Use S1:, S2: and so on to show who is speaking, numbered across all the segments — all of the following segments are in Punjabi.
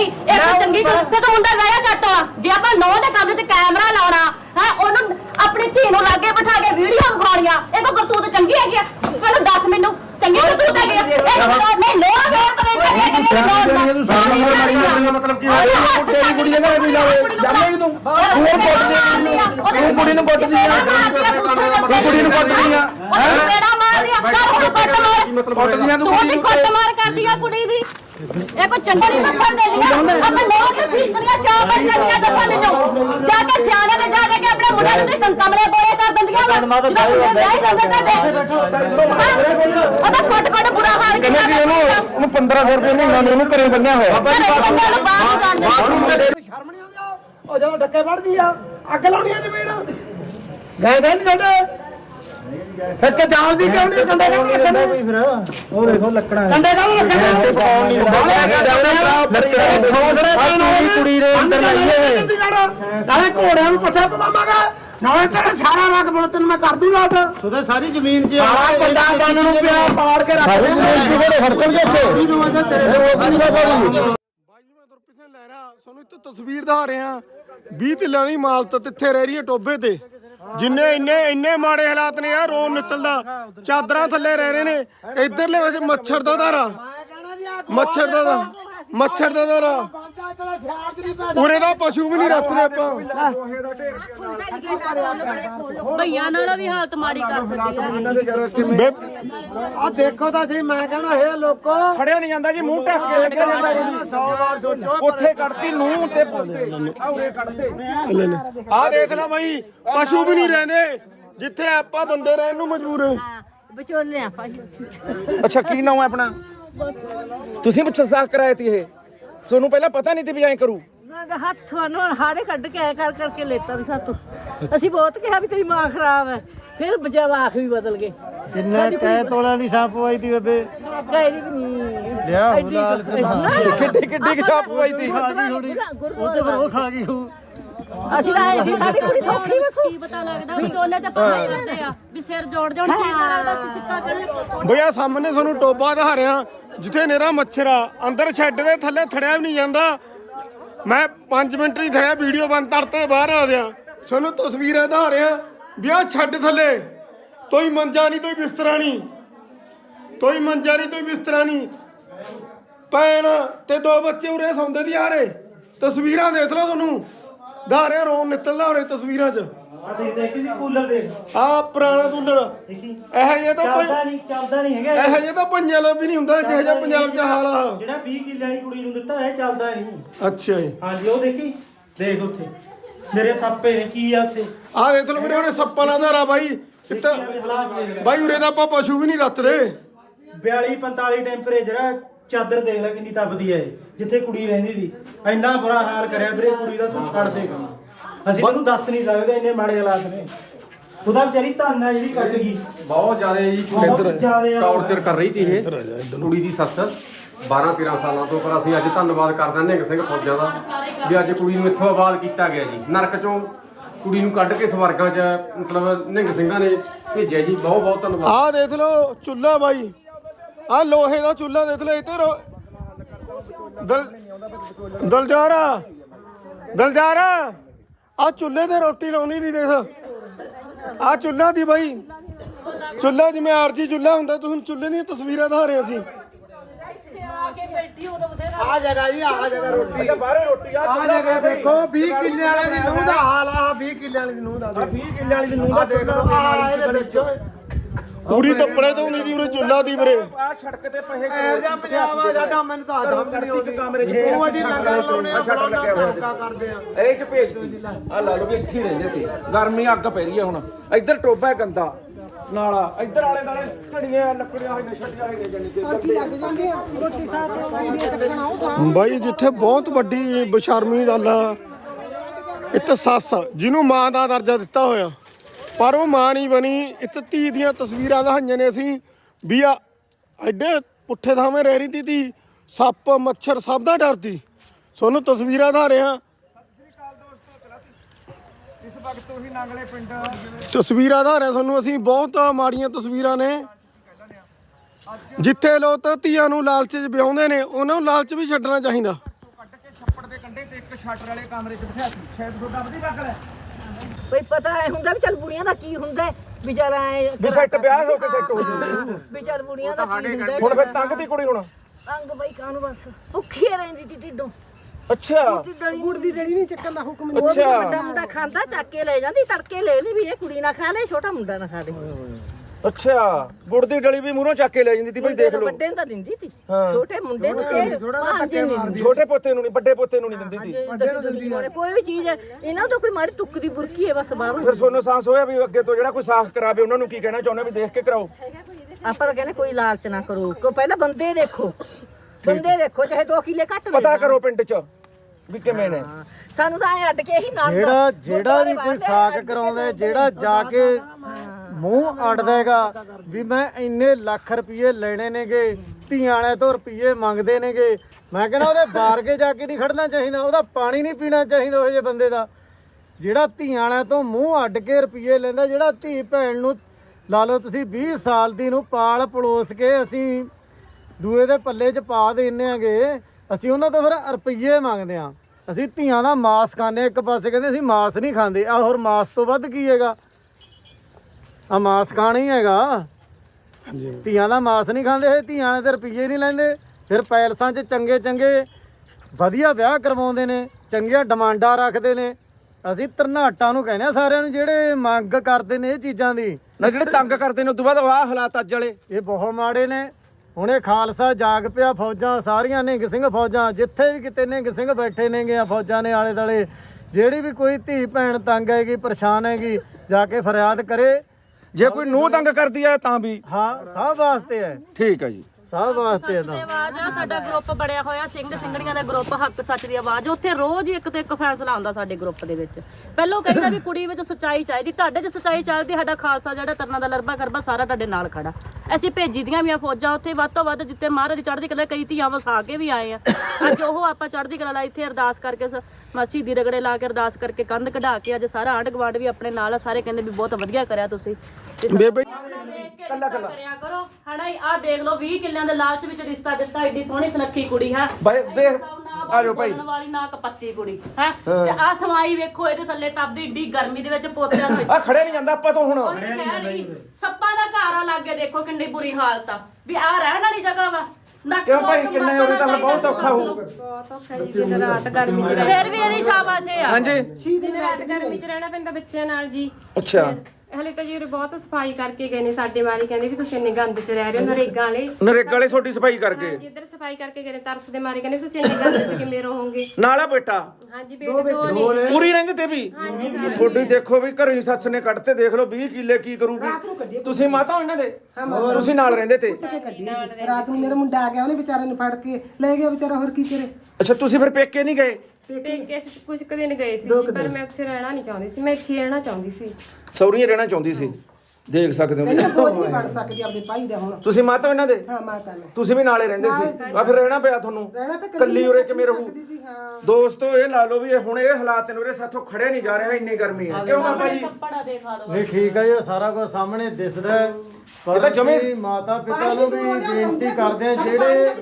S1: ਨਹੀਂ ਇਹ ਤਾਂ ਚੰਗੀ ਗੱਲ ਤੇ ਤੂੰ ਮੁੰਡਾ ਗਾਇਆ ਕੱਟ ਆ ਜੇ ਆਪਾਂ ਨੌ ਦੇ ਕਮਰੇ 'ਚ ਕੈਮਰਾ ਲਾਉਣਾ ਹੈ ਉਹਨੂੰ ਆਪਣੀ ਧੀ ਨੂੰ ਲਾਗੇ ਬਿਠਾ ਕੇ ਵੀਡੀਓ ਵਿਖਾਉਣੀਆਂ ਇਹ ਕੋ ਕਰਤੂਤ ਚੰਗੀ ਹੈਗੀ ਆ। ਪਹਿਲਾਂ ਦੱਸ ਮੈਨੂੰ ਚੰਗੀ ਕਰਤੂਤ ਹੈਗੀ ਆ। ਨਹੀਂ ਲੋੜ ਲੋੜ ਤਾਂ ਨਹੀਂ ਹੈਗੀ
S2: ਤੂੰ ਸਾਰੀ ਉਮਰ ਮਾਰੀ ਜਾਂਦੀ ਮਤਲਬ ਕੀ ਹੋਇਆ? ਤੇਰੀ ਕੁੜੀ ਨਾਲ ਵੀ ਜਾਵੇ। ਜਾਵੇਂਗੀ ਤੂੰ ਤੂੰ ਕੁੱਟਦੀ ਤੂੰ ਕੁੜੀ ਨੂੰ ਕੁੱਟਦੀ ਆ। ਤੂੰ ਕੁੜੀ ਨੂੰ ਕੁੱਟਦੀ ਆ।
S1: ਹੈ? ਦਿਆ ਕਰ ਹੁਣ ਕੁੱਟ ਮਾਰ।
S2: ਤੂੰ
S1: ਤੂੰ ਦੀ
S2: ਨੂੰ
S1: ਕੁੱਟ ਮਾਰ ਕਰਦੀ ਆ ਕੁੜੀ ਦੀ। ਇਹ ਕੋਈ ਚੰਗਾ ਨਹੀਂ ਮੱਖਣ ਦੇ ਲਿਆ ਆਪਾਂ ਲੋਕ ਨੂੰ ਸੀਤਨੀਆਂ ਕਿਉਂ ਬਣ ਜਾਂਦੀਆਂ ਦੱਸਾਂ ਮੈਨੂੰ। ਜਾ ਕੇ ਸਿਆਣੇ ਦੇ ਜਾ ਕੇ ਆਪਣੇ ਮੁੰਡੇ ਨੂੰ ਤੇ ਕਮਰੇ ਬੋਰੇ ਕਰ ਦਿੰਦੀਆਂ ਵਾ। ਉਹਦਾ ਕੁੱਟ ਕੁੱਟ ਬੁਰਾ ਹਾਲ
S2: ਕਹਿੰਦੇ ਕਿ ਉਹਨੂੰ ਉਹਨੂੰ 1500 ਰੁਪਏ ਮਹੀਨਾ ਨੂੰ ਉਹਨੂੰ ਘਰੇ ਬੰਨਿਆ ਹੋਇਆ।
S1: ਬਾਹਰ ਨੂੰ ਜਾਂਦੇ
S3: ਸ਼ਰਮ ਨਹੀਂ ਆਉਂਦਾ ਉਹ। ਜਦੋਂ ਡੱਕੇ ਵੜਦੀ ਆ ਅੱਗ ਲਾਉਣੀ ਆ ਜ਼ਮੀਨ। ਗਏ ਨਹੀਂ ਛੱਡੇ ਫਿਰ ਕਿ ਜਾਣਦੀ ਕਿਉਂ ਨਹੀਂ? ਕੰਡੇ ਨੂੰ ਕਿਸੇ ਨੂੰ ਫਿਰ। ਉਹ ਦੇਖੋ ਲੱਕੜਾਂ ਕੰਡੇ ਕਾਹਨੂੰ ਰੱਖਣੇ?
S2: ਪਕਾਉਣ ਨਹੀਂ
S3: ਲੱਕੜਾਂ ਕੁੜੀ ਦੇ ਅੰਦਰ ਲਾਈਏ ਨਾਲੇ ਘੋੜਿਆਂ ਨੂੰ ਪੱਠਾ ਪਵਾਵਾਂਗਾ ਨਾਲੇ ਤੇਰਾ ਸਾਰਾ ਰਗ ਬਣ ਤੈਨੂੰ ਮੈਂ ਕਰ ਦੂੰ ਰਾਤ
S4: ਉਹਦੇ ਸਾਰੀ ਜ਼ਮੀਨ 'ਚ
S3: ਸਾਰਾ ਵੱਡਾ ਬੰਨ ਨੂੰ ਪਿਆ ਪਾੜ ਕੇ ਰੱਖ ਦੇ
S2: ਹੜਕਣ ਦੇ ਉੱਤੇ
S4: ਨੂੰ ਵਜ੍ਹਾ ਤੇਰੇ ਨਾਲ ਸਾਰੀ
S5: ਬਾਈ ਜੀ ਮੈਂ ਦੁਰਪ੍ਰੀਤ ਸਿੰਘ ਲਹਿਰਾ ਤੁਹਾਨੂੰ ਇੱਕ ਤਸਵੀਰ ਦਿਖਾ ਰਿਹਾ। 20 ਕਿੱਲਿਆਂ ਦੀ ਮਾਲਤ ਤਿੱਥੇ ਰਹਿ ਰਹੀ ਹੈ ਟੋਬੇ ਤੇ। ਜਿੰਨੇ ਇੰਨੇ ਇੰਨੇ ਮਾੜੇ ਹਾਲਾਤ ਨੇ ਆ ਰੋਣ ਨਿਕਲਦਾ ਚਾਦਰਾਂ ਥੱਲੇ ਰਹਿ ਰਹੇ ਨੇ। ਇਧਰਲੇ ਵਿੱਚ ਮੱਛਰ ਦਾ ਧਾਰਾ। ਮੱਛਰ ਦਾ ਮੱਛਰ ਦਾ ਧਾਰਾ ਉਰੇ ਦਾ ਪਸ਼ੂ ਵੀ ਨਹੀਂ ਰੱਖਦੇ ਆਪਾਂ।
S1: ਭਈਆਂ ਨਾਲੋਂ ਵੀ ਹਾਲਤ ਮਾੜੀ ਕਰ ਛੱਡੀ ਆ।
S4: ਆ ਦੇਖੋ ਤਾਂ ਸਹੀ ਮੈਂ ਕਹਣਾ ਹੈ ਲੋਕੋ।
S2: ਫੜਿਆ ਨਹੀਂ ਜਾਂਦਾ ਜੀ ਮੂੰਹ ਢੱਕ ਕੇ ਲੱਗਿਆ ਜਾਂਦਾ ਜੀ।
S4: 100 ਵਾਰ ਸੋਚੋ
S2: ਉੱਥੇ ਕੱਢਤੀ ਨੂੰ ਤੇ ਪੁੱਤੇ
S5: ਆ ਦੇਖ ਲੈ ਬਾਈ ਪਸ਼ੂ ਵੀ ਨਹੀਂ ਰਹਿੰਦੇ ਜਿੱਥੇ ਆਪਾਂ ਬੰਦੇ ਰਹਿਣ ਨੂੰ ਮਜਬੂਰ ਹਾਂ।
S1: ਵਿਚੋਲੇ ਆ ਭਾਈ
S2: ਅੱਛਾ ਕੀ ਨਾਮ ਹੈ ਆਪਣਾ? ਤੁਸੀਂ ਪੁੱਛ ਸਾਖ ਕਰਾਏ ਤੀ ਇਹ। ਤੁਹਾਨੂੰ ਪਹਿਲਾਂ ਪਤਾ ਨਹੀਂ ਸੀ ਵੀ ਐਂ ਕਰੂ।
S6: ਮੈਂ ਹੱਥਾਂ ਨਾਲ ਹਾੜੇ ਕੱਢ ਕੇ ਐ ਕਰ ਕਰਕੇ ਲੈਤਾ ਦੀ ਸਾਤੋਂ। ਅਸੀਂ ਬਹੁਤ ਕਿਹਾ ਵੀ ਤੇਰੀ ਮਾਂ ਖਰਾਬ ਹੈ। ਫਿਰ ਬਜਵਾਖ ਵੀ ਬਦਲ ਗਏ।
S4: ਕਿੰਨਾ ਕਹਿ ਤੋਲਿਆਂ ਦੀ ਸਾਪ ਪਵਾਈ ਤੀ ਬੇਬੇ? ਲਿਆ
S2: ਕਿੱਡੀ ਕਿੱਡੀ ਕਿ ਛਾਪ ਪਵਾਈ ਤੀ।
S4: ਉਹ ਤੇ ਫਿਰ ਉਹ ਖਾ ਗਈ ਹੂ
S6: ਅਸੀਂ ਤਾਂ ਜੀ ਸਾਡੀ ਕੁੜੀ ਸੌਖੀ ਵਸੂ
S1: ਕੀ ਪਤਾ ਲੱਗਦਾ ਵਿਚੋਲੇ ਤੇ ਹੀ। ਰਹਿੰਦੇ ਆ ਵੀ ਸਿਰ ਜੋੜ ਜੋੜ ਕੀ ਲੱਗਦਾ ਸਿੱਕਾ ਕੱਢ
S5: ਬਈ ਆ ਸਾਹਮਣੇ ਤੁਹਾਨੂੰ ਟੋਬਾ ਦਿਖਾ ਰਿਹਾ ਜਿੱਥੇ ਨੇਰਾ ਮੱਛਰ ਆ ਅੰਦਰ ਸ਼ੈੱਡ ਦੇ ਥੱਲੇ ਥੜਿਆ ਵੀ ਨਹੀਂ ਜਾਂਦਾ। ਮੈਂ 5 ਮਿੰਟ ਹੀ ਥੜਿਆ ਵੀਡੀਓ ਬੰਦ ਕਰਤੇ ਬਾਹਰ ਆ ਗਿਆ। ਤੁਹਾਨੂੰ ਤਸਵੀਰਾਂ ਦਿਖਾ ਰਿਹਾ ਵੀ ਆਹ ਛੱਡ ਥੱਲੇ ਕੋਈ ਮੰਜਾ ਨਹੀਂ ਕੋਈ ਬਿਸਤਰਾ ਨਹੀਂ। ਕੋਈ ਮੰਜਾ ਨਹੀਂ ਕੋਈ ਬਿਸਤਰਾ ਨਹੀਂ। ਭੈਣ ਤੇ ਦੋ ਬੱਚੇ ਉਰੇ ਸੌਂਦੇ ਦੀ ਆਰੇ ਤਸਵੀਰਾਂ ਦੇਖ ਲਓ ਤੁਹਾਨੂੰ। ਧਾਰੇ ਰੋਣ ਨਿਕਲਦਾ ਉਰੇ ਤਸਵੀਰਾਂ 'ਚ।
S3: ਆ ਦੇਖ ਦੇਖ ਦੀ ਕੂਲਰ ਦੇ
S5: ਆ ਪੁਰਾਣਾ ਕੂਲਰ। ਇਹ ਜੇ ਤਾਂ
S3: ਚੱਲਦਾ ਨਹੀਂ ਚੱਲਦਾ ਨਹੀਂ ਹੈਗਾ
S5: ਇਹੋ। ਜਿਹਾ ਤਾਂ ਪੰਜਾਬ ਵੀ ਨਹੀਂ ਹੁੰਦਾ ਜਿਹੋ ਜਿਹਾ ਪੰਜਾਬ 'ਚ ਹਾਲ ਆ।
S3: ਜਿਹੜਾ 20 ਕਿੱਲੇ ਵਾਲੀ ਕੁੜੀ ਨੂੰ ਦਿੱਤਾ ਇਹ ਚੱਲਦਾ ਨਹੀਂ।
S5: ਅੱਛਾ ਜੀ।
S3: ਹਾਂਜੀ ਉਹ ਦੇਖੀ? ਦੇਖ ਉੱਥੇ। ਮੇਰੇ ਸਾਪੇ ਨੇ ਕੀ ਆ ਉੱਥੇ?
S5: ਆ ਦੇਖ ਲਓ ਮੇਰੇ ਉਰੇ ਸੱਪਾਂ ਦਾ ਧਾਰਾ ਬਾਈ। ਇੱਥੇ
S3: ਹਾਲਾਤ ਦੇਖ
S5: ਬਾਈ ਉਰੇ ਤਾਂ ਆਪਾਂ ਪਸ਼ੂ ਵੀ ਨਹੀਂ ਰੱਖਦੇ
S3: 42 45 ਟੈਂਪਰੇਚਰ ਚਾਦਰ ਦੇਖ ਲੈ ਕਿੰਨੀ ਤਪਦੀ ਹੈ ਇਹ, ਜਿੱਥੇ ਕੁੜੀ ਰਹਿੰਦੀ ਸੀ। ਇੰਨਾ ਬੁਰਾ ਹਾਲ ਕਰਿਆ ਵੀਰੇ ਕੁੜੀ ਦਾ ਤੂੰ ਛੱਡ ਦੇ। ਕੰਮ ਅਸੀਂ ਤੈਨੂੰ ਦੱਸ ਨਹੀਂ ਸਕਦੇ ਇੰਨੇ ਮਾੜੇ ਹਾਲਾਤ ਨੇ। ਉਹਦਾ ਵਿਚਾਰੀ ਧੰਨ ਹੈ ਜਿਹੜੀ ਕੱਟ ਗਈ।
S7: ਬਹੁਤ ਜ਼ਿਆਦਾ ਜੀ
S3: ਬਹੁਤ ਜ਼ਿਆਦਾ
S7: ਟੌਰਚਰ ਕਰ ਰਹੀ ਸੀ ਇਹ ਕੁੜੀ ਦੀ ਸੱਸ। 12 13 ਸਾਲਾਂ ਤੋਂ ਪਰ ਅਸੀਂ ਅੱਜ ਧੰਨਵਾਦ ਕਰਦੇ ਹਾਂ ਨਿਹੰਗ ਸਿੰਘ ਫੌਜਾਂ ਦਾ ਵੀ ਅੱਜ ਕੁੜੀ ਨੂੰ ਇੱਥੋਂ ਆਬਾਦ ਕੀਤਾ ਗਿਆ ਜੀ। ਨਰਕ ਚੋਂ ਕੁੜੀ ਨੂੰ ਕੱਢ ਕੇ ਸਵਰਗਾਂ 'ਚ ਮਤਲਬ ਨਿਹੰਗ ਸਿੰਘਾਂ ਨੇ ਭੇਜਿਆ ਜੀ। ਬਹੁਤ ਬਹੁਤ ਧੰਨਵਾਦ।
S5: ਆ ਦੇਖ ਲਓ ਚੁੱਲਾ ਬਾਈ। ਆ ਲੋਹੇ ਦਾ ਚੁੱਲਾ ਦੇਖ ਲਓ ਇੱਥੇ ਰੋ- ਦਲ ਦਲਜਾਰਾ ਦਲਜਾਰਾ ਆ ਚੁੱਲੇ ਤੇ ਰੋਟੀ ਲਾਉਣੀ ਨਹੀਂ ਦੇਖ। ਆ ਚੁੱਲਾ ਦੀ ਬਾਈ। ਚੁੱਲਾ ਜਿਵੇਂ ਆਰਜੀ ਚੁੱਲਾ ਹੁੰਦਾ ਤੁਸੀਂ ਚੁੱਲੇ ਦੀਆਂ ਤਸਵੀਰਾਂ ਦਿਖਾ ਰਹੇ ਸੀ।
S4: ਆ ਜਗ੍ਹਾ ਜੀ ਆ ਜਗ੍ਹਾ ਰੋਟੀ।
S2: ਬਾਹਰੇ ਰੋਟੀ ਆ
S4: ਆ ਜਗ੍ਹਾ ਦੇਖੋ 20 ਕਿੱਲੇ ਵਾਲੇ ਦੀ ਨੂੰਹ ਦਾ ਹਾਲ ਆ 20 ਕਿੱਲੇ ਵਾਲੀ ਦੀ ਨੂੰਹ ਦਾ
S3: 20 ਕਿੱਲੇ ਵਾਲੀ ਦੀ ਨੂੰਹ
S4: ਆ ਦੇਖ ਲਓ ਆ ਇਹਦੇ ਵਿੱਚ।
S5: ਪੂਰੀ ਕੱਪੜੇ ਤੋਂ ਨਹੀਂ ਦੀ ਉਰੇ ਚੁੱਲਾ ਦੀ ਵੀਰੇ।
S2: ਆ ਸੜਕ ਤੇ ਪਹੇ
S4: ਐਰ ਜਾਂ ਪੰਜਾਬ ਆ ਸਾਡਾ ਮੈਨੂੰ ਤਾਂ ਆਦਮ ਨਹੀਂ ਆਉਂਦੀ
S2: ਕਮਰੇ 'ਚ
S4: ਉਹ ਅਸੀਂ ਲੰਗਰ ਲਾਉਣੇ ਆ ਫਲਾਣਾ ਧਮਕਾ ਕਰਦੇ ਆ।
S2: ਇਹ ਚ ਭੇਜ ਆ ਲਾ ਲਓ ਵੀ ਇੱਥੇ ਰਹਿੰਦੇ ਤੇ ਗਰਮੀ ਅੱਗ ਪੈ ਰਹੀ ਹੈ ਹੁਣ। ਇੱਧਰ ਟੋਬਾ ਗੰਦਾ। ਨਾਲਾ ਇੱਧਰ ਆਲੇ ਦਾਲੇ ਘੜੀਆਂ ਲੱਕੜੀਆਂ ਹੋਈਆਂ ਛੱਡੀਆਂ ਹੋਈਆਂ ਜਾਨੀ ਕਿ।
S5: ਬਾਈ ਜਿੱਥੇ ਬਹੁਤ ਵੱਡੀ ਬਸ਼ਰਮੀ ਗੱਲ ਆ ਇੱਥੇ ਸੱਸ ਜਿਹਨੂੰ ਮਾਂ ਦਾ ਦਰਜਾ ਦਿੱਤਾ ਹੋਇਆ। ਪਰ ਉਹ ਮਾਂ ਨਹੀਂ ਬਣੀ। ਇੱਥੇ ਧੀ ਦੀਆਂ ਤਸਵੀਰਾਂ ਦਿਖਾਈਆਂ ਨੇ ਅਸੀਂ ਵੀ ਆ ਐਡੇ ਪੁੱਠੇ ਥਾਵੇਂ ਰਹਿ ਰਹੀ ਤੀ ਧੀ। ਸੱਪ, ਮੱਛਰ ਸਭ ਦਾ ਡਰਦੀ ਤੁਹਾਨੂੰ ਤਸਵੀਰਾਂ ਦਿਖਾ ਰਿਹਾ
S2: ਇਸ ਵਕਤ ਉਹੀ ਨਾਂਗਲੇ ਪਿੰਡ
S5: ਤਸਵੀਰਾਂ ਦਿਖਾ ਰਹੇ ਤੁਹਾਨੂੰ ਅਸੀਂ। ਬਹੁਤ ਮਾੜੀਆਂ ਤਸਵੀਰਾਂ ਨੇ। ਜਿੱਥੇ ਲੋਕ ਧੀਆਂ ਨੂੰ ਲਾਲਚ 'ਚ ਵਿਆਉਂਦੇ ਨੇ, ਉਹਨਾਂ ਨੂੰ ਲਾਲਚ ਵੀ ਛੱਡਣਾ ਚਾਹੀਦਾ।
S2: ਕੰਡੇ ਤੇ ਇੱਕ ਸ਼ਟਰ ਵਾਲੇ ਕਮਰੇ 'ਚ ਬਿਠਾ ਸੀ ਸ਼ਾਇਦ ਤੁਹਾਡਾ ਵਧੀ ਲੱਗ
S6: ਪਤਾ ਐ ਹੁੰਦਾ ਵੀ ਚੱਲ ਬੁੜੀਆਂ ਦਾ ਕੀ ਹੁੰਦਾ ਹੈ, ਵੀ ਚੱਲ ਐ
S2: ਵੀ ਸੈੱਟ ਵਿਆਹ ਹੋ ਕੇ ਸੈੱਟ ਹੋ ਜੂਗੀ।
S6: ਵੀ ਚੱਲ ਬੁੜੀਆਂ ਦਾ ਕੀ ਹੁੰਦਾ ਹੈ।
S2: ਹੁਣ ਫਿਰ ਤੰਗ ਦੀ ਕੁੜੀ ਹੁਣ।
S6: ਅੰਗ ਬਈ ਕਾਨੂੰ ਬਸ? ਭੁੱਖੀ ਰਹਿੰਦੀ ਤੀ ਢਿੱਡੋਂ।
S2: ਅੱਛਾ।
S6: ਗੁੜ ਦੀ ਡਲੀ ਨਹੀਂ ਚੱਕਣ ਦਾ ਹੁਕਮ ਨਹੀਂ
S2: ਅੱਛਾ।
S6: ਵੱਡਾ ਮੁੰਡਾ ਖਾਂਦਾ ਚੱਕ ਕੇ ਲੈ ਜਾਂਦੀ ਤੜਕੇ ਲੈ ਲਈ ਵੀ ਇਹ ਕੁੜੀ ਨਾ ਖਾ ਲੈ ਛੋਟਾ ਮੁੰਡਾ ਨਾ ਖਾ ਲੈ।
S2: ਅੱਛਾ ਗੁੜ ਦੀ ਡਲੀ ਵੀ ਮੂਹਰੋਂ ਚੱਕ ਕੇ ਲੈ ਜਾਂਦੀ ਤੀ ਬਈ ਦੇਖ ਲਓ।
S6: ਵੱਡੇ ਨੂੰ ਤਾਂ ਦਿੰਦੀ ਤੀ।
S2: ਹਾਂ।
S6: ਛੋਟੇ ਮੁੰਡੇ ਨੂੰ ਤੇ ਭਾਂਜੇ ਨੂੰ ਨਹੀਂ
S2: ਛੋਟੇ ਪੋਤੇ ਨੂੰ ਨਹੀਂ ਵੱਡੇ ਪੋਤੇ ਨੂੰ ਨਹੀਂ ਦਿੰਦੀ ਤੀ।
S6: ਵੱਡੇ ਨੂੰ ਦਿੰਦੀ ਹੋਣੀ। ਕੋਈ ਵੀ ਚੀਜ਼ ਹੈ ਇਹਨਾਂ ਤੋਂ ਕੋਈ ਮਾੜੀ ਟੁੱਕ ਦੀ ਬੁਰਕੀ ਹੈ ਬਸ ਬਾਹਰ
S2: ਫਿਰ ਸੋਨੂੰ ਸਾਹਸ ਹੋਇਆ ਵੀ ਅੱਗੇ ਤੋਂ ਜਿਹੜਾ ਕੋਈ ਸਾਫ਼ ਕਰਾਵੇ ਉਹਨਾਂ ਨੂੰ ਕੀ ਕਹਿਣਾ ਚਾਹੁੰਦੇ ਵੀ ਦੇਖ ਕੇ ਕਰਾਓ?
S6: ਆਪਾਂ ਤਾਂ ਕਹਿੰਦੇ ਕੋਈ ਲਾਲਚ ਨਾ ਕਰੋ। ਕੋ ਪਹਿਲਾਂ ਬੰਦੇ ਦੇਖੋ। ਬੰਦੇ ਦੇਖੋ ਚਾਹੇ 2 ਕਿਲੇ ਘੱਟ ਮਿਲ
S2: ਪਤਾ
S6: ਜਾਣ।
S2: ਕਰੋ ਪਿੰਡ 'ਚ ਵੀ ਕਿਵੇਂ ਨੇ।
S6: ਹਾਂ, ਸਾਨੂੰ ਤਾਂ ਐ ਅੱਡ ਕੇ ਹੀ ਨਾਲ
S4: ਜਿਹੜਾ ਜਿਹੜਾ ਵੀ ਕੋਈ ਸਾਕ ਕਰਾਉਂਦਾ ਜਿਹੜਾ ਜਾ ਕੇ ਮੂੰਹ ਅੜਦਾ ਹੈਗਾ ਵੀ ਮੈਂ ਇੰਨੇ ਲੱਖ ਰੁਪਏ ਲੈਣੇ ਨੇਗੇ, ਧੀਆਂ ਵਾਲੇ ਤੋਂ ਰੁਪਏ ਮੰਗਦੇ ਨੇਗੇ। ਮੈਂ ਕਹਿੰਦਾ ਉਹਦੇ ਬਾਹਰ ਕੇ ਜਾ ਕੇ ਨਹੀਂ ਖੜਨਾ ਚਾਹੀਦਾ, ਉਹਦਾ ਪਾਣੀ ਨਹੀਂ ਪੀਣਾ ਚਾਹੀਦਾ ਉਹ ਜਿਹੇ ਬੰਦੇ ਦਾ। ਜਿਹੜਾ ਧੀਆਂ ਵਾਲਿਆਂ ਤੋਂ ਮੂੰਹ ਅੱਡ ਕੇ ਰੁਪਏ ਲੈਂਦਾ, ਜਿਹੜਾ ਧੀ ਭੈਣ ਨੂੰ ਲਾ ਲਓ ਤੁਸੀਂ 20 ਸਾਲ ਦੀ ਨੂੰ ਪਾਲ ਪਲੋਸ ਕੇ ਅਸੀਂ ਦੂਏ ਦੇ ਪੱਲੇ 'ਚ ਪਾ ਦਿੰਨੇ ਆਂਗੇ, ਅਸੀਂ ਉਹਨਾਂ ਤੋਂ ਫਿਰ ਰੁਪਈਏ ਮੰਗਦੇ ਆਂ ਅਸੀਂ ਧੀਆਂ ਦਾ ਮਾਸ ਖਾਂਦੇ ਹਾਂ। ਇੱਕ ਪਾਸੇ ਕਹਿੰਦੇ ਅਸੀਂ ਮਾਸ ਨਹੀਂ ਖਾਂਦੇ। ਆ ਹੋਰ ਮਾਸ ਤੋਂ ਵੱਧ ਕੀ ਹੈਗਾ? ਆ ਮਾਸ ਖਾਣਾ ਹੀ ਹੈਗਾ। ਧੀਆਂ ਦਾ ਮਾਸ ਨਹੀਂ ਖਾਂਦੇ ਇਹ ਧੀਆਂ ਨੇ ਤੇ ਰੁਪਈਏ ਨਹੀਂ ਲੈਂਦੇ। ਫਿਰ ਪੈਲਸਾਂ 'ਚ ਚੰਗੇ ਚੰਗੇ ਵਧੀਆ ਵਿਆਹ ਕਰਵਾਉਂਦੇ ਨੇ ਚੰਗੀਆਂ ਡਿਮਾਂਡਾਂ ਰੱਖਦੇ ਨੇ। ਅਸੀਂ ਤਰਨਾਟਾਂ ਨੂੰ ਕਹਿੰਦੇ ਆ ਸਾਰਿਆਂ ਨੂੰ ਜਿਹੜੇ ਮੰਗ ਕਰਦੇ ਨੇ ਇਹ ਚੀਜ਼ਾਂ ਦੀ।
S2: ਨਾ ਜਿਹੜੇ ਤੰਗ ਕਰਦੇ ਨੇ ਉਦੋਂ ਬਾਅਦ ਆਹ ਹਾਲਾਤ ਅੱਜ ਵਾਲੇ।
S4: ਇਹ ਬਹੁਤ ਮਾੜੇ ਨੇ। ਹੁਣੇ ਖਾਲਸਾ ਜਾਗ ਪਿਆ ਫੌਜਾਂ ਸਾਰੀਆਂ ਨਿਹੰਗ ਸਿੰਘ ਫੌਜਾਂ ਜਿੱਥੇ ਵੀ ਕਿਤੇ ਨਿਹੰਗ ਸਿੰਘ ਬੈਠੇ ਨੇਗੇ ਆ ਫੌਜਾਂ ਨੇ ਆਲੇ ਦਾਲੇ ਜਿਹੜੀ ਵੀ ਕੋਈ ਧੀ ਭੈਣ ਤੰਗ ਹੈਗੀ ਪਰੇਸ਼ਾਨ ਹੈਗੀ ਜਾ ਕੇ ਫਰਿਆਦ ਕਰੇ।
S2: ਜੇ ਕੋਈ ਨੂੰਹ ਤੰਗ ਕਰਦੀ ਹੈ ਤਾਂ ਵੀ।
S4: ਹਾਂ ਸਭ ਵਾਸਤੇ ਹੈ।
S2: ਠੀਕ ਹੈ ਜੀ।
S4: ਸਭ ਵਾਸਤੇ ਤਾਂ।
S1: ਆਵਾਜ਼ ਆ ਸਾਡਾ ਗਰੁੱਪ ਬਣਿਆ ਹੋਇਆ ਸਿੰਘ ਸਿੰਘੜੀਆਂ ਦਾ ਗਰੁੱਪ ਹੱਕ ਸੱਚ ਦੀ ਆਵਾਜ਼। ਉੱਥੇ ਰੋਜ਼ ਹੀ ਇੱਕ ਤੋਂ ਇੱਕ ਫੈਸਲਾ ਆਉਂਦਾ ਸਾਡੇ ਗਰੁੱਪ ਦੇ ਵਿੱਚ। ਪਹਿਲੋਂ ਕਹਿੰਦਾ ਵੀ ਕੁੜੀ ਵਿੱਚ ਸੱਚਾਈ ਚਾਹੀਦੀ ਤੁਹਾਡੇ 'ਚ ਸੱਚਾਈ ਚਾਹੀਦੀ ਸਾਡਾ ਖਾਲਸਾ ਜਿਹੜਾ ਤਰਨਾ ਦਾ ਲਰਬਾ ਕਰਬਾ ਸਾਰਾ ਤੁਹਾਡੇ ਨਾਲ ਖੜਾ। ਅਸੀਂ ਭੇਜੀ ਦੀਆਂ ਵੀ ਆ ਫੌਜਾਂ ਉੱਥੇ ਵੱਧ ਤੋਂ ਵੱਧ ਜਿੱਤੇ ਮਹਾਰਾਜ ਚੜ੍ਹਦੀ ਕਲਾ ਕਈ ਧੀਆਂ ਵਸਾ ਕੇ ਵੀ ਆਏ ਆ। ਅੱਜ ਉਹ ਆਪਾਂ ਚੜ੍ਹਦੀ ਕਲਾ ਲਈ ਇੱਥੇ ਅਰਦਾਸ ਕਰਕੇ ਮਰਚੀ ਦੀ ਰਗੜੇ ਲਾ ਕੇ ਅਰਦਾਸ ਕਰਕੇ ਕੰਧ ਕਢਾ ਕੇ ਅੱਜ ਸਾਰਾ ਆਂਢ ਗੁਆਂਢ ਵੀ ਆਪਣੇ ਨਾਲ ਆ ਸਾਰੇ ਕਹਿੰਦੇ ਵੀ ਬਹੁਤ ਵਧੀਆ ਕਰਿਆ ਤੁਸੀਂ। ਬੇਬੇ ਕੱਲਾ ਕੱਲਾ ਕਰਿਆ ਕਰੋ। ਹਣਾ ਆ ਦੇਖ ਲਓ 20 ਕਿੱਲਿਆਂ ਦੇ ਲਾਲਚ ਵਿੱਚ ਰਿਸ਼ਤਾ ਦਿੱਤਾ ਏਡੀ ਸੋਹਣੀ ਸੁਨੱਖੀ ਕੁੜੀ ਹੈ।
S2: ਬਾਈ ਦੇਖ ਆ ਜਾਓ ਭਾਈ।
S1: ਬੋਲਣ ਵਾਲੀ ਨਾ ਕਪੱਤੀ ਕੁੜੀ ਹੈ? ਤੇ ਆ ਸਮਾਈ ਵੇਖੋ ਇਹਦੇ ਥੱਲੇ ਤਪਦੀ ਏਡੀ ਗਰਮੀ ਦੇ ਵਿੱਚ ਪੋਤਿਆਂ ਨੂੰ
S2: ਆ ਖੜੇ ਨਹੀਂ ਜਾਂਦਾ ਆਪਾਂ ਤੋਂ ਹੁਣ।
S1: ਕਹਿ ਰਹੀ ਸੱਪਾਂ ਦਾ ਘਰ ਆ ਲਾਗੇ ਦੇਖੋ ਕਿੰਨੀ ਬੁਰੀ ਹਾਲਤ ਆ। ਵੀ ਆ ਰਹਿਣ ਵਾਲੀ ਜਗ੍ਹਾ ਵਾ। ਨੱਕ
S2: ਕਿਉਂ ਭਾਈ ਕਿੰਨੇ ਉਰੇ ਤਾਂ ਬਹੁਤ ਔਖਾ ਹੋਊ
S1: ਫਿਰ ਵੀ ਇਹਦੀ ਸ਼ਾਬਾਸ਼ ਆ।
S2: ਹਾਂਜੀ।
S8: ਰਾਤ ਗਰਮੀ ਚ ਰਹਿਣਾ ਪੈਂਦਾ ਬੱਚਿਆਂ ਨਾਲ ਜੀ।
S2: ਅੱਛਾ।
S8: ਹਲੇ ਤਾਂ ਜੀ ਬਹੁਤ ਸਫ਼ਾਈ ਕਰਕੇ ਗਏ ਨੇ ਸਾਡੇ ਵਾਰੀ ਕਹਿੰਦੇ ਵੀ ਤੁਸੀਂ ਇੰਨੇ ਗੰਦ ਚ ਰਹਿ ਰਹੇ ਹੋ ਨਰੇਗਾ ਵਾਲੇ।
S2: ਨਰੇਗਾ ਵਾਲੇ ਛੋਟੀ ਸਫ਼ਾਈ ਕਰਕੇ।
S8: ਜੀ ਇੱਧਰ ਸਫ਼ਾਈ ਕਰਕੇ ਗਏ ਨੇ ਤਰਸ ਦੇ ਮਾਰੇ ਕਹਿੰਦੇ ਵੀ ਤੁਸੀਂ ਇੰਨੇ ਗੰਦ ਚ ਕਿਵੇਂ ਰਹੋਗੇ?
S2: ਨਾਲਾ ਬੇਟਾ।
S8: ਹਾਂਜੀ ਬੇਟੇ ਦੋ ਨੇ।
S2: ਪੂਰੀ ਰਹਿੰਦੇ ਤੇ ਵੀ। ਤੁਹਾਡੀ ਦੇਖੋ ਵੀ ਘਰੋਂ ਹੀ ਸੱਸ ਨੇ ਕੱਢਤੇ ਦੇਖ ਲਓ 20 ਕਿੱਲੇ ਕੀ ਕਰੂਗੀ। ਤੁਸੀਂ ਮਾਤਾ ਹੋ ਇਹਨਾਂ ਦੇ? ਤੁਸੀਂ ਨਾਲ ਰਹਿੰਦੇ ਤੇ।
S9: ਰਾਤ ਨੂੰ ਮੇਰਾ ਮੁੰਡਾ ਆ ਗਿਆ ਉਹਨੇ ਵਿਚਾਰੇ ਨੂੰ ਫੜ ਕੇ ਲੈ ਗਿਆ ਵਿਚਾਰਾ ਹੋਰ ਕੀ ਕਰੇ?
S2: ਅੱਛਾ ਤੁਸੀਂ ਫਿਰ ਪੇਕੇ ਨਹੀਂ ਗਏ?
S8: ਪੇਕੇ ਅਸੀਂ ਕੁਝ ਕੁ ਦਿਨ ਗਏ ਸੀ ਜੀ, ਪਰ ਮੈਂ ਉੱਥੇ ਰਹਿਣਾ ਨਹੀਂ ਚਾਹੁੰਦੀ ਸੀ ਮੈਂ ਇੱਥੇ ਹੀ ਰਹਿਣਾ ਚਾਹੁੰਦੀ ਸੀ।
S2: ਸੌਰੀਆਂ ਰਹਿਣਾ ਚਾਹੁੰਦੀ ਸੀ। ਦੇਖ ਸਕਦੇ ਹੋ
S9: ਕਹਿੰਦਾ ਬੋਝ ਨਹੀਂ ਬਣ ਸਕਦੀ ਆਪਣੇ ਭਾਈ ਦਾ ਹੁਣ।
S2: ਤੁਸੀਂ ਮਾਤਾ ਹੋ ਇਹਨਾਂ ਦੇ?
S9: ਹਾਂ ਮਾਤਾ ਨੇ
S2: ਤੁਸੀਂ ਵੀ ਨਾਲੇ ਰਹਿੰਦੇ ਸੀ। ਆ ਫਿਰ ਰਹਿਣਾ ਪਿਆ ਤੁਹਾਨੂੰ।
S9: ਰਹਿਣਾ ਪਿਆ,
S2: ਕੱਲੀ ਉਰੇ ਕਿਵੇਂ ਰਹੂ?
S9: ਸਕਦੀ ਸੀ, ਹਾਂ।
S2: ਦੋਸਤੋ ਇਹ ਲਾ ਲਓ ਵੀ ਇਹ ਹੁਣ ਇਹ ਹਾਲਾਤ ਨੇ ਉਰੇ ਸਾਥੋਂ ਖੜੇ ਨਹੀਂ ਜਾ ਰਿਹਾ ਇੰਨੀ ਗਰਮੀ ਹੈ। ਕਿਉਂ ਬਾਬਾ ਜੀ?
S1: ਪੜਾ ਦੇਖਾ ਲਓ।
S4: ਨਹੀਂ ਠੀਕ ਹੈ ਜੀ ਇਹ ਸਾਰਾ ਕੁਝ ਸਾਹਮਣੇ ਦਿਸਦਾ ਹੈ। ਪਰ
S2: ਤਾਂ ਜਮੇ-
S4: ਅਸੀਂ ਮਾਤਾ ਪਿਤਾ ਨੂੰ ਵੀ ਬੇਨਤੀ ਕਰਦੇ ਆ ਜਿਹੜੇ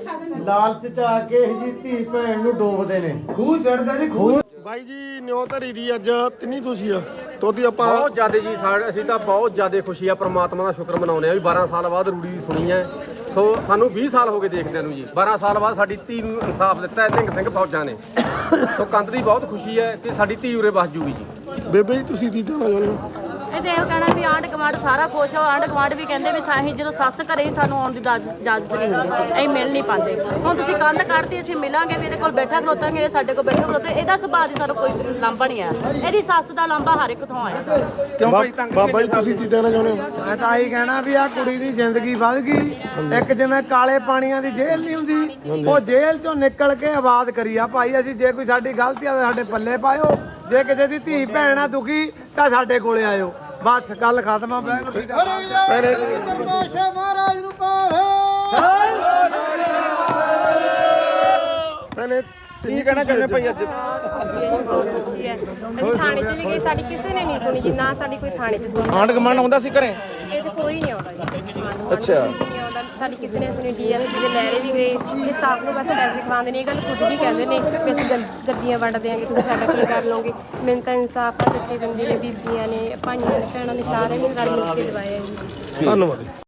S4: ਲਾਲਚ ਚ ਆ ਕੇ ਇਹ ਜੀ ਧੀ ਭੈਣ ਨੂੰ ਡੋਬਦੇ ਨੇ।
S5: ਖੂਹ ਚੜਦਾ ਜੀ ਖੂਹ ਬਾਈ ਜੀ ਨਿਉ ਧਰੀ ਦੀ ਅੱਜ ਤਿੰਨੀ ਤੁਸੀਂ ਆ। ਤੋਦੀ ਆਪਾਂ
S7: ਬਹੁਤ ਜ਼ਿਆਦਾ ਜੀ ਸਾਡੇ ਅਸੀਂ ਤਾਂ ਬਹੁਤ ਜ਼ਿਆਦਾ ਖੁਸ਼ੀ ਆ ਪ੍ਰਮਾਤਮਾ ਦਾ ਸ਼ੁਕਰ ਮਨਾਉਂਦੇ ਆ ਵੀ 12 ਸਾਲ ਬਾਅਦ ਰੂੜੀ ਦੀ ਸੁਣੀ ਹੈ। ਸੋ ਸਾਨੂੰ 20 ਸਾਲ ਹੋ ਗਏ ਦੇਖਦਿਆਂ ਨੂੰ ਜੀ। 12 ਸਾਲ ਬਾਅਦ ਸਾਡੀ ਧੀ ਨੂੰ ਇਨਸਾਫ ਦਿੱਤਾ ਹੈ ਨਿਹੰਗ ਸਿੰਘ ਫੌਜਾਂ ਨੇ। ਸੋ ਕੰਦ ਦੀ ਬਹੁਤ ਖੁਸ਼ੀ ਹੈ ਕਿ ਸਾਡੀ ਧੀ ਉਰੇ ਵਸ ਜੂਗੀ ਜੀ।
S5: ਬੇਬੇ ਜੀ ਤੁਸੀਂ ਕੀ ਕਹਿਣਾ ਚਾਹੁੰਦੇ ਹੋ?
S1: ਇਹ ਦੇਖੋ ਕਹਿਣਾ ਵੀ ਆਂਢ ਗਵਾਂਢ ਸਾਰਾ ਖੁਸ਼ ਹੋ ਆਂਢ ਗਵਾਂਢ ਵੀ ਕਹਿੰਦੇ ਵੀ ਸਾਹੀਂ ਜਦੋਂ ਸੱਸ ਘਰੇ ਹੀ ਸਾਨੂੰ ਆਉਣ ਦੀ ਇਜਾਜ਼- ਇਜਾਜ਼ਤ ਨਹੀਂ ਹੁੰਦੀ ਸੀ। ਅਸੀਂ ਮਿਲ ਨਹੀਂ ਪਾਉਂਦੇ। ਹੁਣ ਤੁਸੀਂ ਕੰਧ ਕੱਢਤੀ ਅਸੀਂ ਮਿਲਾਂਗੇ ਵੀ ਇਹਦੇ ਕੋਲ ਬੈਠਾ ਖਲੋਤਾਂਗੇ ਇਹ ਸਾਡੇ ਕੋਲ ਬੈਠਾ ਖਲੋਤੇ ਇਹਦਾ ਸੁਭਾਅ ਦੀ ਸਾਨੂੰ ਕੋਈ ਲਾਂਭਾ ਨਹੀਂ ਆਇਆ। ਇਹਦੀ ਸੱਸ ਦਾ ਲਾਂਭਾ ਹਰ ਇੱਕ ਤੋਂ ਆਇਆ।
S2: ਕਿਉਂ ਭਾਈ ਤੰਗ
S5: ਬਾਬਾ ਜੀ ਤੁਸੀਂ ਕੀ ਕਹਿਣਾ ਚਾਹੁੰਦੇ ਹੋ?
S4: ਮੈਂ ਤਾਂ ਆਹੀ ਕਹਿਣਾ ਵੀ ਆ ਕੁੜੀ ਦੀ ਜ਼ਿੰਦਗੀ ਵੱਧ ਗਈ। ਇੱਕ ਜਿਵੇਂ ਕਾਲੇ ਪਾਣੀਆਂ ਦੀ ਜੇਲ੍ਹ ਨਹੀਂ ਹੁੰਦੀ ਉਹ ਜੇਲ੍ਹ ਚੋਂ ਨਿਕਲ ਕੇ ਆਵਾਜ਼ ਕਰੀ ਆ ਭਾਈ ਅਸੀਂ ਜੇ ਕੋਈ ਸਾਡੀ ਗਲਤੀ ਆ ਤਾਂ ਸਾਡੇ ਪੱਲੇ ਪਾਇਓ। ਜੇ ਕਿਸੇ ਦੀ ਧੀ ਭੈਣ ਆ ਦੁਖੀ ਤਾਂ ਸਾਡੇ ਕੋਲੇ ਆਇਓ। ਬਸ ਗੱਲ ਖਤਮ ਆ ਬੈਗ
S5: ਮੇਰੇ
S4: ਪਰਮਾਸ਼ਾ ਮਹਾਰਾਜ ਨੂੰ ਪਾਵੇ।
S5: ਮੈਨੇ
S2: ਕੀ ਕਹਿਣਾ ਚਾਹੁੰਦੇ ਭਾਈ ਅੱਜ?
S8: ਅਸੀਂ ਥਾਣੇ 'ਚ ਵੀ ਗਏ ਸਾਡੀ ਕਿਸੇ ਨੇ ਨਹੀਂ ਸੁਣੀ ਜੀ ਨਾ ਸਾਡੀ ਕੋਈ ਥਾਣੇ 'ਚ ਸੁਣੀ।
S2: ਆਂਡ ਕਮਾਂਡ ਆਉਂਦਾ ਸੀ ਘਰੇ?
S8: ਇਹ ਤੇ ਕੋਈ ਨਹੀਂ ਆਉਂਦਾ ਜੀ।
S2: ਅੱਛਾ।
S8: ਨਹੀਂ ਆਉਂਦਾ ਸਾਡੀ ਕਿਸੇ ਨੇ ਸੁਣੀ ਡੀਐਸ ਦੇ ਲੈਰੇ ਵੀ ਗਏ। ਜੇ ਸਾਫ਼ ਨੂੰ ਬਸ ਪੈਸੇ ਖਵਾਉਂਦੇ ਨੇ ਇਹ ਗੱਲ ਖੁਦ ਵੀ ਕਹਿੰਦੇ ਨੇ ਕਿ ਅਸੀਂ ਗੱਲ- ਗੱਡੀਆਂ ਵੰਡ ਦਿਆਂਗੇ ਤੁਸੀਂ ਸਾਡਾ ਕੀ ਕਰ ਲਓਗੇ? ਮੈਨੂੰ ਤਾਂ ਇਨਸਾਫ ਆ ਜੱਥੇ ਬੰਦੇ ਨੇ ਬੀਬੀਆਂ ਨੇ ਭਾਈਆਂ ਨੇ ਭੈਣਾਂ ਨੇ ਸਾਰਿਆਂ ਨੇ ਰਲ ਮਿਲ ਕੇ ਦਵਾਇਆ ਜੀ।
S5: ਧੰਨਵਾਦ।